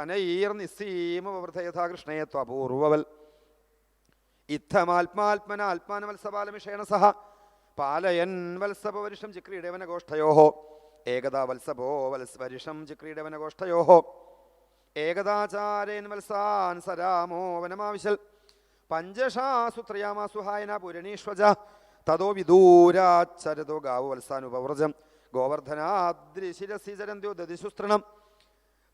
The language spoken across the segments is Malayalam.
ശനൈർ നിസ്സീമവൃഥയഥാ കൃഷ്ണയെ ത്വപൂർവവൽ ഇത്തമാത്മാത്മന ആത്മാനവത്സപാലമിഷേണ സഹ. പാലയൻ വത്സപവരിഷം ചിക്രീഡവനഗോഷ്ഠയോ ഏകദാ വത്സപോ വത്സപരിഷം ചിക്രീഡവനഗോഷ്ഠയോ ഏകദാചാരേൻ വത്സാൻ സരാമോ വനമാവിശൽ. പഞ്ചഷാസുത്രയാമാസുഹായന പുരണീഷ്വജ. തതോ വിദൂരാച്ചരതോ ഗാവു വത്സാനുപവ്രജം. ഗോവർദ്ധനാദ്രിശിരസി ചരന്ത്യോ ദതിശുസ്തൃണം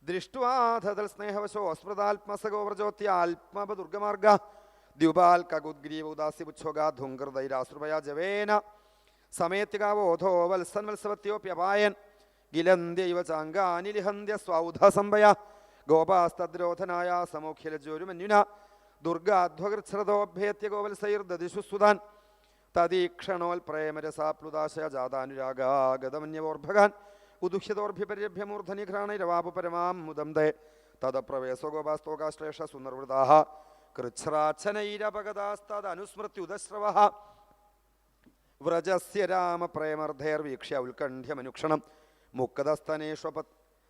ദൃഷ്ട്വാധതൽ സ്നേഹവശോ അസ്മൃതാത്മസഗോവ്രജോത്യാത്മപദുർഗമാർഗ ദ്യുപാൽക്കുദ്ഗ്രീവ ഉദാസ്യപുച്ഛോഗാധുങ്കൃതൈരാശ്രുപയാ ജവേന സമയത്തികാവോധോ വത്സൻവത്സവത്യോപ്യപായൻ വത്സവത്യോപ്യപായൻ ഗിലന്ത്യൈവ ചാങ്കാനിലിഹന്ത്യ സ്വൗധസംഭയ ഗോപാസ്തദ്രോധനായ സമോഖ്യലജ്ജോരുമന്യുന ദുർഗാധ്വകൃച്ഛ്രതോഭ്യേത്യ ഗോവത്സൈർദതിഷു സുതാൻ തദീക്ഷണോൽപ്രേമരസാപ്ലുതാശയ ജാതാനുരാഗാഗതമന്യവോർഭകാൻ ഉദുഹ്യതോർഭ്യപര്യഭ്യമൂർധനിഘ്രാണൈരവാപു പരമാം മുദന്തേ തദപ്രവേശോഗോപാസ്തോകാശ്ലേഷ ഗോപാസ്തോകാശ്ലേഷ സുനിർവൃതാः കൃച്ഛ്രാച്ഛനൈരപഗതാസ്തദനുസ്മൃത്യുദശ്രവः വ്രജസ്യ രാമപ്രേമർദ്ധൈർവീക്ഷ്യ ഉത്കണ്ഠ്യമനുക്ഷണം. മുക്തസ്ഥനേഷ്വപ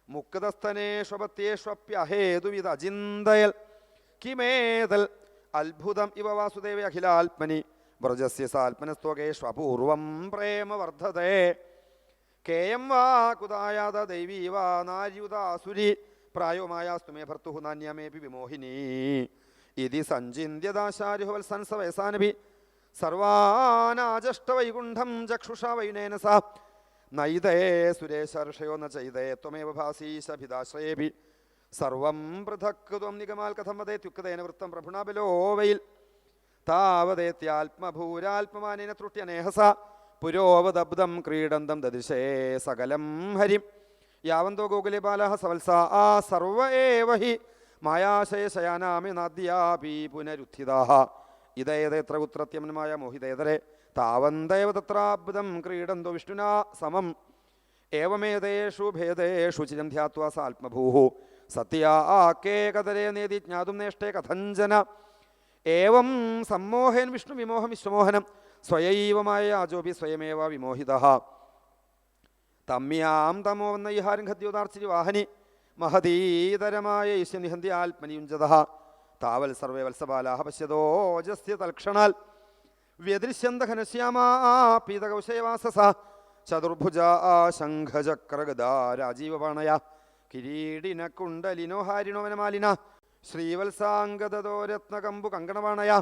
മുക്തസ്ഥനേഷ്വപത്യേഷ്വപ്യഹേതുവിധ അചിന്തയൽ കിമേതൽ? അത്ഭുതം ഇവ വാസുദേവ അഖിലാത്മനി. വ്രജസ്യ സാൽപ്പനസ്ത്വകേഷ്വപൂർവം പ്രേമ വർദ്ധതേ കേയം വാ കുതായാത ദൈവീ വാ നാര്യുതാസുരി പ്രായോമായാസ്തു മേ ഭർത്തുഃ നാന്യമേപി വിമോഹിനി. ഇതി സഞ്ചിന്യദാശാരിഹുവത്സൻസ വയസാനഭി. സർവാനാജഷ്ടവൈകുണ്ഠം ചക്ഷുഷാ വൈനേന സ. നൈതേ സുരേശർഷയോ ന ചൈതേ ത്വമേവ ഭാസീശഭിദാശ്രയേഭി സർവം പൃഥക് ത്വം നിഗമാൽ കഥം വദേത്യുക്തേന വൃത്തം പ്രഭുണാ ബലോ വൈൽ. താവതേത്യാത്മഭൂരാത്മമാനേന തൃട്യനേഹസ പുരോവദബ്ദം ക്രീഡന്തം ദദിശേ സകലം ഹരിം. യാവന്തോ ഗോകുലേ ബാലഃ സവത്സ ആ സർവ മായാശയ മായാശയശയാനാമി നാദ്യാപി പുനരുത്ഥിതാः ഇതേതേത്ര കുത്രത്യമന്മായ മോഹിതേതരെ താവന്തേവ തത്രാബ്ദം ക്രീഡന്തോ വിഷ്ണുനാ സമം. ഏവമേതേഷു ഭേദേഷു ചിരം ധ്യാത്വാ സാത്മഭൂഹു. സത്യാ ആക്കേകതരേ നേതി ജ്ഞാതും നേഷ്ടേ കഥഞ്ചന ഏവം സമ്മോഹൻ വിഷ്ണു വിമോഹം വിശ്വമോഹനം. സ്വയൈവമായ ആജോപി സ്വയമേവ വിമോഹിത. തമ്യാം തമോ വന്നൈഹാരം ഖദ്യോദാർച്ചിരി വാഹനി മഹതീതരമായ ഈശ്വനിഹന്തി ആത്മനിയുഞ്ചത. താവൽ സർവേ വത്സബാലാഹ പശ്യതോജസ്യ തൽക്ഷണാൽ. വ്യദൃശ്യന്ത ചതുർഭുജ ശംഖചക്രഗദാ രാജീവപാണയ. കിരീടിന കുണ്ടലിനോ ഹാരിണോ വനമാലിന. ശ്രീവത്സാംഗതോ രത്നകമ്പു കങ്കണപാണയ.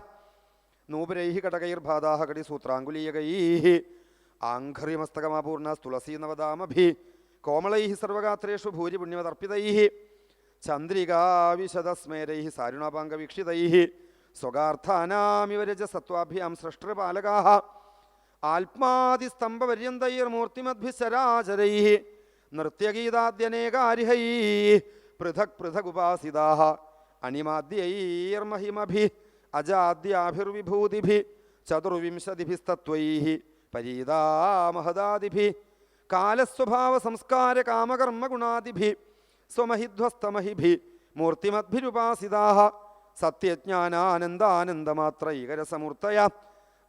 നൂപുരൈः കടകൈർഭാതാः കടിസൂത്രാങ്കുലീയകൈः ആഘ്രിമസ്തകമാപൂർണസ്തുളസീനവദാമഭി കോമളൈ സർവഗാത്രേഷു ഭൂരിപുണ്യമതർപ്പിതൈ. ചന്ദ്രികാവിശദസ്മേരൈ സാരുണാപാംഗവീക്ഷിതൈः. സ്വകാർത്ഥാനാമിവ രജസത്വാഭ്യാം സൃഷ്ടൃപാലകാ ആത്മാതിസ്തംഭപര്യന്തൈർമൂർത്തിമദ്ഭിശരാചരൈ നൃത്യഗീതാദ്യനേകാരിഹൈ. പൃഥക് പൃഥക് ഉപാസിതാ അണിമാദ്യൈർമഹിമഭിः. അജാദ്യാഭിർവിഭൂതിഭിः സംസ്കാര കാമകർമ്മ ഗുണാതിഭി സ്വമഹിധ്വസ്തമഹിഭി മൂർത്തിമദ്ഭിരുപാസിതാ സത്യജ്ഞാനാനന്ദാനന്ദമാത്രൈകരസമൂർത്തയ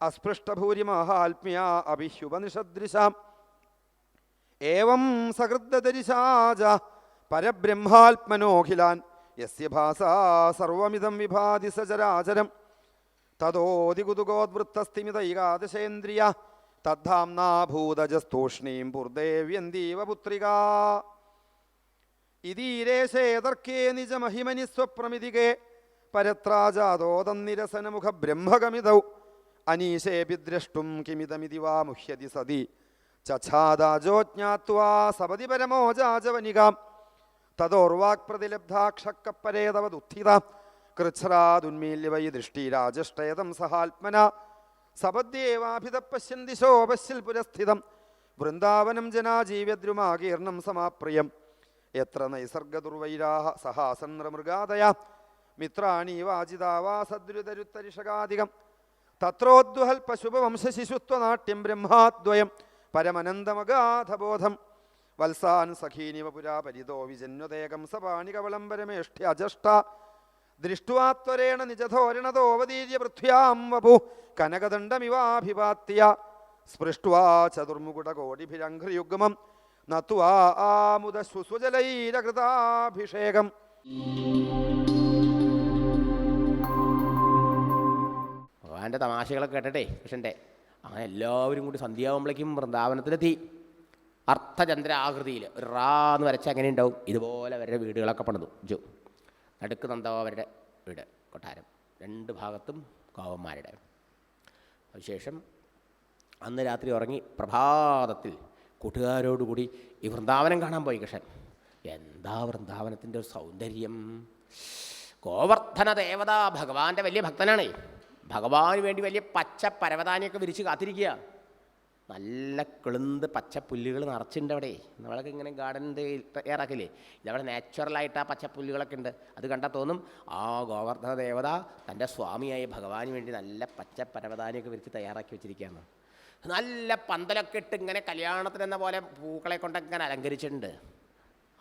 അസ്പൃഷ്ടഭൂരിമാഹാത്മ്യാ അഭിഹ്യുപനിഷദൃശാം ഏവം സഹൃദരിശാച പരബ്രഹ്മാത്മനോഖിലാൻ യസ്യ ഭാസാ സർവമിതം വിഭാതി സചരാചരം. തതോതികുതുകോദ്വൃത്തസ്ഥിമിതൈകാദശേന്ദ്രിയ തദ്ധാംനാഭൂതജസ്തൂഷ്ണീം പുർദേവ്യന്തീവ പുത്രിക. ഇതീരേശേതർക്കേ നിജമഹിമനി സ്വപ്രമിതികേ. പരത്രാജാതോ തന്നിരസനമുഖ ബ്രഹ്മകമിതൗ അനീശേപി ദ്രഷ്ടും കിമിതമിതി വാ മുഹ്യതി സതി. ചാദാജോ ജ്ഞാത്വാ സപതി പരമോജാജവനികാം തതോർവാക്പ്രതിലബ്ധാക്ഷക്കപ്പരേതവദുത്ഥിത കൃച്ഛ്രാദുന്മീല്യ വൈ ദൃഷ്ടിരാജഷ്ടേതം സഹാത്മന സപദ്യേവാഭിത ദിശോ പശ്യൽ പുരസ്ഥിതം വൃന്ദാവനം ജനാജീവദ്രുമാകീർണം സമാപ്രിയം. എത്ര നൈസർഗദുർവൈരാഹ സഹാസന്ദ്രമൃഗാദയ മിത്രാണി വാജിതാവാസദ്രുതരുത്തരിഷകാധികം തത്രോദ്വഹൽ പശുപവംശശിശുത്വനാട്യം ബ്രഹ്മാദ്വയം പരമനന്ദമഗാധബോധം. വത്സാൻ സഖീനിവ പുരാ പരിതോ വിജന്വതേകം അജഷ്ട. ദൃഷ്ടുവാത്വരേണ നിജധോരണതോ അവതീര്യ പൃഥ്വ്യാം വപു. കനകദണ്ഡമിവാഭിവാത്യ. സ്പൃഷ്ട്വാ ചതുർമുകുടകോടിഭിരഘ്രിയുഗ്മം നത്വാ ആമുദ ശുസ്വജലൈരകൃതാഭിഷേകം ഭഗവാന്റെ തമാശകളൊക്കെ കേട്ടട്ടെ കൃഷ്ണന്റെ. അങ്ങനെ എല്ലാവരും കൂടി സന്ധ്യാവുമ്പോഴേക്കും വൃന്ദാവനത്തിലെത്തി. അർത്ഥചന്ദ്ര ആകൃതിയിൽ ഒരു റാ എന്ന് വരച്ച എങ്ങനെ ഉണ്ടാവും? ഇതുപോലെ അവരുടെ വീടുകളൊക്കെ പണിതു. ജു. നടുക്ക് നന്ദാവും അവരുടെ വീട് കൊട്ടാരം. രണ്ട് ഭാഗത്തും കോവന്മാരുടെ അതിനുശേഷം അന്ന് രാത്രി ഉറങ്ങി പ്രഭാതത്തിൽ കൂട്ടുകാരോടുകൂടി ഈ വൃന്ദാവനം കാണാൻ പോയി കൃഷ്ണൻ. എന്താ വൃന്ദാവനത്തിന്റെ ഒരു സൗന്ദര്യം? ഗോവർദ്ധന ദേവത ഭഗവാന്റെ വലിയ ഭക്തനാണേ. ഭഗവാന് വേണ്ടി വലിയ പച്ച പരവതാനിയൊക്കെ വിരിച്ച് കാത്തിരിക്കുക. നല്ല കിളുന്ത് പച്ചപ്പുല്ലുകൾ നിറച്ചിട്ടുണ്ട് അവിടെ. നമ്മളൊക്കെ ഇങ്ങനെ ഗാർഡൻ തയ്യാറാക്കില്ലേ? ഇതവിടെ നാച്ചുറലായിട്ട് ആ പച്ചപ്പുല്ലുകളൊക്കെ ഉണ്ട്. അത് കണ്ടാൽ തോന്നും ആ ഗോവർദ്ധന ദേവത തന്റെ സ്വാമിയായ ഭഗവാന് വേണ്ടി നല്ല പച്ച പരവതാനിയൊക്കെ വിരിച്ച് തയ്യാറാക്കി വെച്ചിരിക്കുകയാണ്. നല്ല പന്തലൊക്കെ ഇട്ട് ഇങ്ങനെ കല്യാണത്തിനെന്ന പോലെ പൂക്കളെ കൊണ്ടൊക്കെ ഇങ്ങനെ അലങ്കരിച്ചിട്ടുണ്ട്.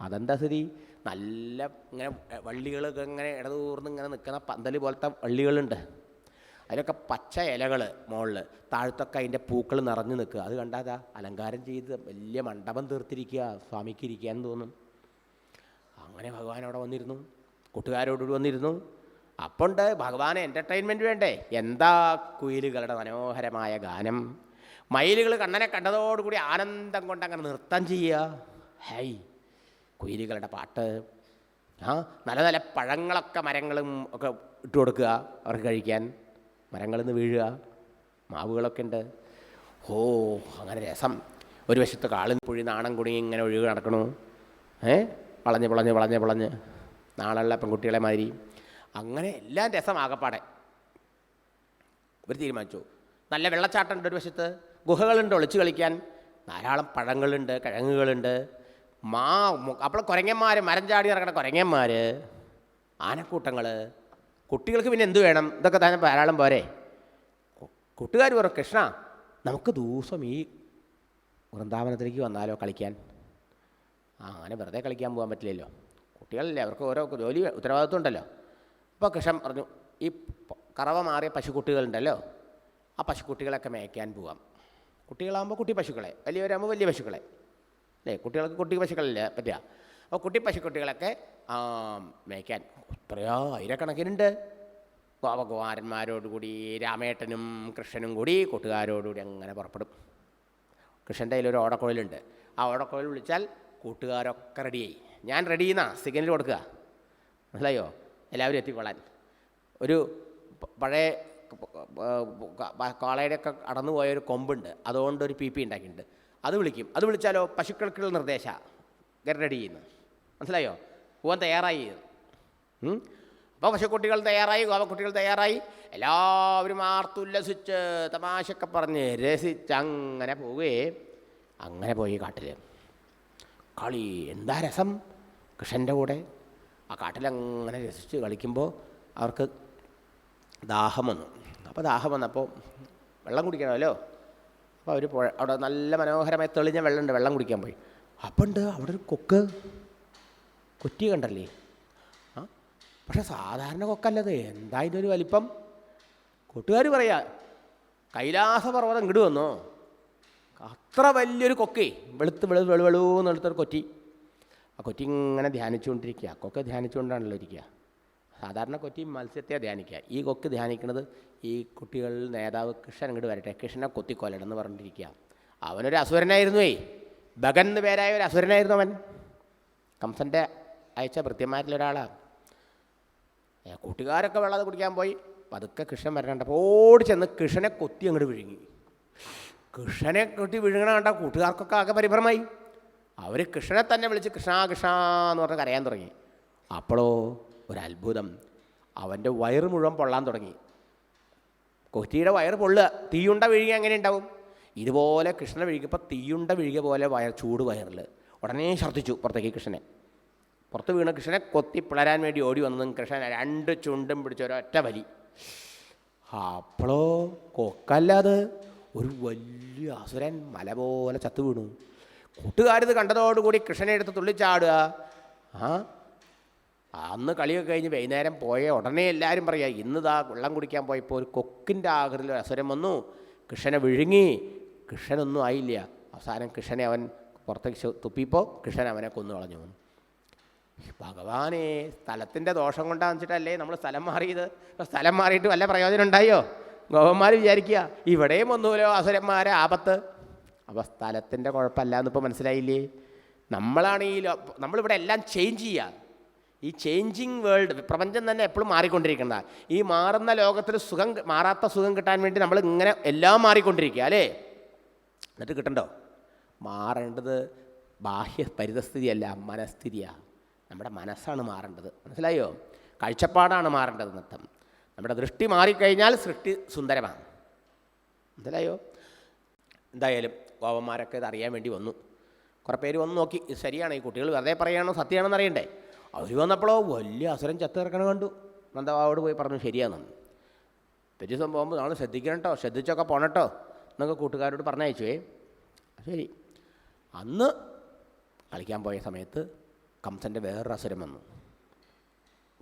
അതെന്താ സ്ഥിതി? നല്ല ഇങ്ങനെ വള്ളികളൊക്കെ ഇങ്ങനെ ഇടതൂർന്ന് ഇങ്ങനെ നിൽക്കുന്ന പന്തൽ പോലത്തെ വള്ളികളുണ്ട്. അതിലൊക്കെ പച്ച ഇലകൾ മുകളിൽ താഴത്തൊക്കെ അതിന്റെ പൂക്കൾ നിറഞ്ഞു നിൽക്കുക. അത് കണ്ടാതാ. അലങ്കാരം ചെയ്ത് വലിയ മണ്ഡപം തീർത്തിരിക്കുക സ്വാമിക്ക് ഇരിക്കാൻ തോന്നും. അങ്ങനെ ഭഗവാൻ അവിടെ വന്നിരുന്നു. കൂട്ടുകാരോടുകൂടി വന്നിരുന്നു. അപ്പോൾ അപ്പോണ്ട് ഭഗവാന് എന്റർടൈൻമെന്റ് വേണ്ടേ? എന്താ കുയിലുകളുടെ മനോഹരമായ ഗാനം? മയിലുകൾ കണ്ണനെ കണ്ടതോടുകൂടി ആനന്ദം കൊണ്ട് അങ്ങനെ നൃത്തം ചെയ്യുക. ഹൈ കുയിലുകളുടെ പാട്ട്. ആ നല്ല നല്ല പഴങ്ങളൊക്കെ മരങ്ങളും ഒക്കെ ഇട്ട് കൊടുക്കുക അവർക്ക് കഴിക്കാൻ. മരങ്ങളിൽ നിന്ന് വീഴുക മാവുകളൊക്കെ ഉണ്ട്. ഓ അങ്ങനെ രസം. ഒരു വശത്ത് കാളിൽ പുഴി നാണം കുണി ഇങ്ങനെ ഒഴുകി നടക്കണു. ഏ? വളഞ്ഞ് വളഞ്ഞ് വളഞ്ഞ് വളഞ്ഞ്. നാളുള്ള പെൺകുട്ടികളെ മാതിരി. അങ്ങനെ എല്ലാം രസമാകപ്പാടെ. ഇവർ തീരുമാനിച്ചു. നല്ല വെള്ളച്ചാട്ടമുണ്ട് ഒരു വശത്ത്. ഗുഹകളുണ്ട് ഒളിച്ചു കളിക്കാൻ. ധാരാളം പഴങ്ങളുണ്ട് കിഴങ്ങുകളുണ്ട്. മാ അപ്പോൾ കുരങ്ങന്മാർ മരം ചാടി നടക്കുന്ന കുരങ്ങന്മാർ ആനക്കൂട്ടങ്ങൾ കുട്ടികൾക്ക് പിന്നെ എന്ത് വേണം? ഇതൊക്കെ തന്നെ ധാരാളം പോരെ. കൂട്ടുകാർ പറയും കൃഷ്ണ നമുക്ക് ദിവസം ഈ വൃന്ദാവനത്തിലേക്ക് വന്നാലോ കളിക്കാൻ? അങ്ങനെ വെറുതെ കളിക്കാൻ പോകാൻ പറ്റില്ലല്ലോ. കുട്ടികളല്ലേ അവർക്ക് ഓരോ ജോലി ഉത്തരവാദിത്വം ഉണ്ടല്ലോ. അപ്പോൾ കൃഷ്ണൻ പറഞ്ഞു ഈ കറവ മാറിയ പശുക്കുട്ടികളുണ്ടല്ലോ ആ പശുക്കുട്ടികളൊക്കെ മേയ്ക്കാൻ പോകാം കുട്ടികളാകുമ്പോൾ കുട്ടി പശുക്കളെ വലിയവരാകുമ്പോൾ വലിയ പശുക്കളെ. അല്ലേ? കുട്ടികൾക്ക് കുട്ടി പശുക്കളല്ലേ പറ്റുക അപ്പോൾ കുട്ടി പശുക്കുട്ടികളൊക്കെ മേയ്ക്കാൻ എത്രയോ ആയിരക്കണക്കിനുണ്ട്. ഗോപകുമാരന്മാരോടുകൂടി രാമേട്ടനും കൃഷ്ണനും കൂടി കൂട്ടുകാരോടുകൂടി അങ്ങനെ പുറപ്പെടും. കൃഷ്ണന്റെ കയ്യിൽ ഒരു ആ ഓടക്കുഴൽ വിളിച്ചാൽ കൂട്ടുകാരൊക്കെ റെഡിയായി. ഞാൻ റെഡി എന്നാ സിഗ്നൽ കൊടുക്കുക. മനസ്സിലായോ? എല്ലാവരും എത്തിക്കൊള്ളാൻ ഒരു പഴയ കാളയുടെയൊക്കെ അടന്നു പോയ കൊമ്പുണ്ട്. അതുകൊണ്ട് ഒരു പി പി ഉണ്ടാക്കിയിട്ടുണ്ട്. അത് വിളിക്കും. അത് വിളിച്ചാലോ? പശുക്കൾക്കുള്ള നിർദ്ദേശമാണ് ഗെറ്റ് റെഡി ചെയ്യുന്നു മനസ്സിലായോ? പോകാൻ തയ്യാറായി? അപ്പോൾ പശുക്കുട്ടികൾ തയ്യാറായി ഗോപക്കുട്ടികൾ തയ്യാറായി. എല്ലാവരും ആർത്തുല്ലസിച്ച് തമാശയൊക്കെ പറഞ്ഞ് രസിച്ച് അങ്ങനെ പോവുകയെ അങ്ങനെ പോയി കാട്ടിൽ കളി എന്താ രസം? കൃഷ്ണന്റെ കൂടെ. ആ കാട്ടിലങ്ങനെ രസിച്ച് കളിക്കുമ്പോൾ അവർക്ക് ദാഹം വന്നു. അപ്പോൾ ദാഹം വന്നപ്പോൾ വെള്ളം കുടിക്കണമല്ലോ അപ്പോൾ അവർ പുഴ അവിടെ നല്ല മനോഹരമായി തെളിഞ്ഞ വെള്ളമുണ്ട് വെള്ളം കുടിക്കാൻ പോയി. അപ്പം ഉണ്ട് അവിടെ ഒരു കൊക്ക് കൊറ്റി കണ്ടല്ലേ? പക്ഷെ സാധാരണ കൊക്കല്ലത് എന്താ ഇതിന്റെ ഒരു വലിപ്പം? കൂട്ടുകാർ പറയാ കൈലാസപർവതം ഇങ്ങോട്ട് വന്നോ. അത്ര വലിയൊരു കൊക്കേ. വെളുത്ത് വെളു വെളു വെളുന്ന് എടുത്തൊരു കൊറ്റി. ആ കൊറ്റി ഇങ്ങനെ ധ്യാനിച്ചുകൊണ്ടിരിക്കുക. കൊക്ക ധ്യാനിച്ചുകൊണ്ടാണല്ലോ ഇരിക്കുക. സാധാരണ കൊറ്റി മത്സ്യത്തെ ധ്യാനിക്കുക. ഈ കൊക്ക് ധ്യാനിക്കുന്നത് ഈ കുട്ടികളിൽ നേതാവ് കൃഷ്ണൻ ഇങ്ങോട്ട് വരട്ടെ. കൃഷ്ണനെ കൊത്തിക്കൊല്ലണമെന്ന് പറഞ്ഞിരിക്കുക. അവനൊരു അസുരനായിരുന്നുവേ ഭഗൻ എന്ന് പേരായ ഒരു അസുരനായിരുന്നു അവൻ. കംസന്റെ അയച്ച ഭൃത്യന്മാരിലൊരാളാണ് കൂട്ടുകാരൊക്കെ വെള്ളം കുടിക്കാൻ പോയി. പതുക്കെ കൃഷ്ണൻ വരണ്ടപ്പോൾ ഓടി ചെന്ന് കൃഷ്ണനെ കൊത്തി അങ്ങോട്ട് വിഴുങ്ങി. കൃഷ്ണനെ കൊത്തി വിഴുങ്ങണ കണ്ട കൂട്ടുകാർക്കൊക്കെ ആകെ പരിഭ്രമായി. അവർ കൃഷ്ണനെ തന്നെ വിളിച്ച് കൃഷ്ണ കൃഷ്ണ എന്ന് പറഞ്ഞ് കരയാൻ തുടങ്ങി. അപ്പോഴോ ഒരത്ഭുതം. അവന്റെ വയറ് മുഴുവൻ പൊള്ളാൻ തുടങ്ങി. കൊറ്റിയുടെ വയറ് പൊള്ളുക. തീയുണ്ട വിഴുകി അങ്ങനെ ഉണ്ടാവും? ഇതുപോലെ കൃഷ്ണനെ വിഴുകിയപ്പോൾ തീയുണ്ട വിഴുകിയ പോലെ വയർ ചൂട് വയറിൽ ഉടനെ ഛർദ്ദിച്ചു പുറത്തേക്ക് കൃഷ്ണനെ. പുറത്ത് വീണ കൃഷ്ണനെ കൊത്തി പിളരാൻ വേണ്ടി ഓടി വന്നതും കൃഷ്ണൻ രണ്ട് ചുണ്ടും പിടിച്ച ഒരൊറ്റ വലി. അപ്പോളോ കൊക്കല്ലാതെ ഒരു വലിയ അസുരൻ മല പോലെ ചത്തു വീണു. കൂട്ടുകാരിത് കണ്ടതോടുകൂടി കൃഷ്ണനെ എടുത്ത് തുള്ളിച്ചാടുക. ആ അന്ന് കളിയൊക്കെ കഴിഞ്ഞ് വൈകുന്നേരം പോയ ഉടനെ എല്ലാവരും പറയാ ഇന്ന് ദാ വെള്ളം കുടിക്കാൻ പോയപ്പോൾ ഒരു കൊക്കിന്റെ ആകൃതിയിൽ ഒരു അസുരം വന്നു. കൃഷ്ണനെ വിഴുങ്ങി. കൃഷ്ണനൊന്നും ആയില്ല. അവസാനം കൃഷ്ണനെ അവൻ പുറത്തേക്ക് തുപ്പിപ്പോൾ കൃഷ്ണൻ അവനെ കൊന്നു കളഞ്ഞു ഭഗവാനെ സ്ഥലത്തിന്റെ ദോഷം കൊണ്ടാന്ന് വെച്ചിട്ടല്ലേ നമ്മൾ സ്ഥലം മാറിയത്? സ്ഥലം മാറിയിട്ട് വല്ല പ്രയോജനം ഉണ്ടായോ? ഗോപന്മാർ വിചാരിക്കുക ഇവിടെയും ഒന്നുമില്ലോ അസുരന്മാരെ ആപത്ത്. അപ്പോൾ സ്ഥലത്തിന്റെ കുഴപ്പമല്ല എന്നിപ്പോൾ മനസ്സിലായില്ലേ? നമ്മളാണ് ഈ നമ്മളിവിടെ എല്ലാം ചേഞ്ച് ചെയ്യുക. ഈ ചേഞ്ചിങ് വേൾഡ് പ്രപഞ്ചം തന്നെ എപ്പോഴും മാറിക്കൊണ്ടിരിക്കുന്ന ഈ മാറുന്ന ലോകത്തിൽ സുഖം മാറാത്ത സുഖം കിട്ടാൻ വേണ്ടി നമ്മൾ ഇങ്ങനെ എല്ലാം മാറിക്കൊണ്ടിരിക്കുക അല്ലേ? എന്നിട്ട് കിട്ടണ്ടോ? മാറേണ്ടത് ബാഹ്യ പരിതസ്ഥിതിയല്ല മനസ്ഥിതിയാണ് നമ്മുടെ മനസ്സാണ് മാറേണ്ടത്. മനസ്സിലായോ? കാഴ്ചപ്പാടാണ് മാറേണ്ടത് നൃത്തം. നമ്മുടെ ദൃഷ്ടി മാറിക്കഴിഞ്ഞാൽ സൃഷ്ടി സുന്ദരമാണ്. മനസ്സിലായോ? എന്തായാലും ഗോവന്മാരൊക്കെ ഇത് അറിയാൻ വേണ്ടി വന്നു. കുറേ പേര് വന്ന് നോക്കി ശരിയാണ് ഈ കുട്ടികൾ വെറുതെ പറയുകയാണോ സത്യമാണെന്ന് അറിയണ്ടേ? അവർ വന്നപ്പോഴോ വലിയ അസുരം ചത്ത് കിടക്കണ കണ്ടു. നന്ദവാവോട് പോയി പറഞ്ഞു ശരിയാണെന്ന് ദിവസം പോകുമ്പോൾ നമ്മൾ ശ്രദ്ധിക്കണം കേട്ടോ ശ്രദ്ധിച്ചൊക്കെ പോണട്ടോ എന്നൊക്കെ കൂട്ടുകാരോട് പറഞ്ഞയച്ചുവേ. ശരി. അന്ന് കളിക്കാൻ പോയ സമയത്ത് കംസന്റെ വേറൊരു അസുരം വന്നു.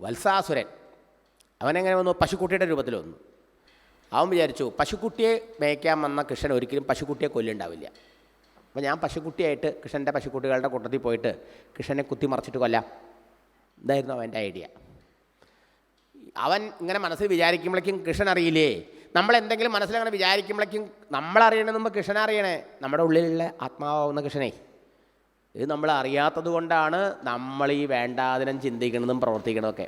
വത്സാസുരൻ. അവനെങ്ങനെ വന്നു? പശുക്കുട്ടിയുടെ രൂപത്തിൽ വന്നു. അവൻ വിചാരിച്ചു പശുക്കുട്ടിയെ മേയ്ക്കാൻ വന്ന കൃഷ്ണൻ ഒരിക്കലും പശുക്കുട്ടിയെ കൊല്ലുണ്ടാവില്ല. അപ്പോൾ ഞാൻ പശുക്കുട്ടിയായിട്ട് കൃഷ്ണന്റെ പശുക്കുട്ടികളുടെ കൂട്ടത്തിൽ പോയിട്ട് കൃഷ്ണനെ കുത്തി മറിച്ചിട്ട് കൊല്ലാം. ഇതായിരുന്നു അവന്റെ ഐഡിയ. അവൻ ഇങ്ങനെ മനസ്സിൽ വിചാരിക്കുമ്പോഴേക്കും കൃഷ്ണൻ അറിയില്ലേ? നമ്മൾ എന്തെങ്കിലും മനസ്സിലങ്ങനെ വിചാരിക്കുമ്പോഴേക്കും നമ്മളറിയണമെന്ന് മുമ്പ് കൃഷ്ണൻ അറിയണേ. നമ്മുടെ ഉള്ളിലുള്ള ആത്മാവാവുന്ന കൃഷ്ണനെ. ഇത് നമ്മൾ അറിയാത്തത് കൊണ്ടാണ് നമ്മൾ ഈ വേണ്ടാതിനം ചിന്തിക്കുന്നതും പ്രവർത്തിക്കുന്നതൊക്കെ